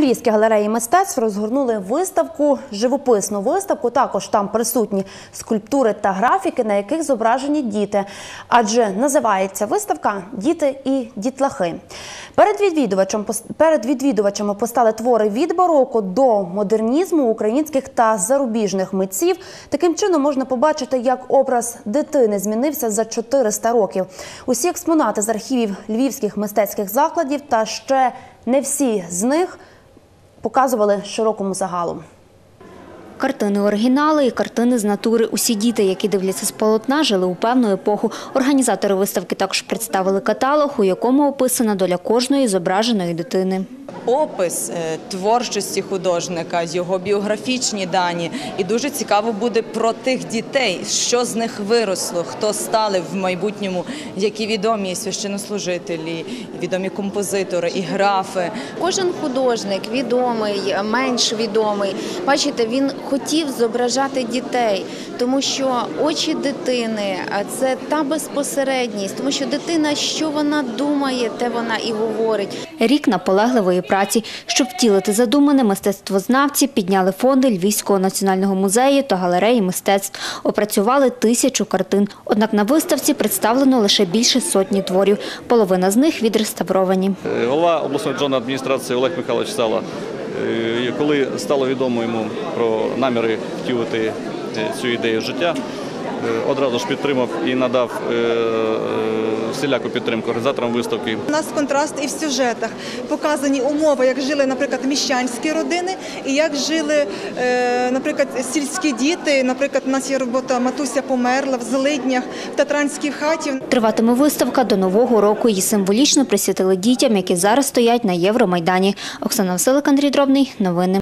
Львівській галереї мистецтв розгорнули виставку, живописну виставку. Також там присутні скульптури та графіки, на яких зображені діти. Адже називається виставка Діти і дітлахи. Перед відвідувачем перед відвідувачами постали твори від бароко до модернізму українських та зарубіжних митців. Таким чином можна побачити, як образ дитини змінився за 400 років. Усі експонати з архівів львівських мистецьких закладів та ще не всі з них показували широкому загалу. Картини оригінали і картини з натури. Усі діти, які дивляться з полотна, жили у певну епоху. Організатори виставки також представили каталог, у якому описана доля кожної зображеної дитини. опис е, творчості художника, його біографічні дані. І дуже цікаво буде про тих дітей, що з них виросло, хто стали в майбутньому, які відомі священнослужителі, відомі композитори і графи. Кожен художник відомий, менш відомий. Бачите, він хотів зображати дітей, тому що очі дитини а це та безпосередність, тому що дитина, що вона думає, те вона і говорить. Рік наполегливої праці. Щоб втілити задумане, мистецтвознавці підняли фонди Львівського національного музею та галереї мистецтв. Опрацювали тисячу картин. Однак на виставці представлено лише більше сотні творів. Половина з них відреставровані. Е, Голова обласної державної адміністрації Олег Михайлович Сала, коли стало відомо йому про наміри втілити е, цю ідею життя, е, одразу ж підтримав і надав е, е, всіляку підтримку організаторам виставки. У нас контраст і в сюжетах показані умови, як жили, наприклад, міщанські родини, і як жили, е, наприклад, сільські діти. Наприклад, у нас є робота Матуся померла в злиднях, в татранській хаті. Триватиме виставка до Нового року. Її символічно присвятили дітям, які зараз стоять на Євромайдані. Оксана Василик, Андрій Дробний. Новини.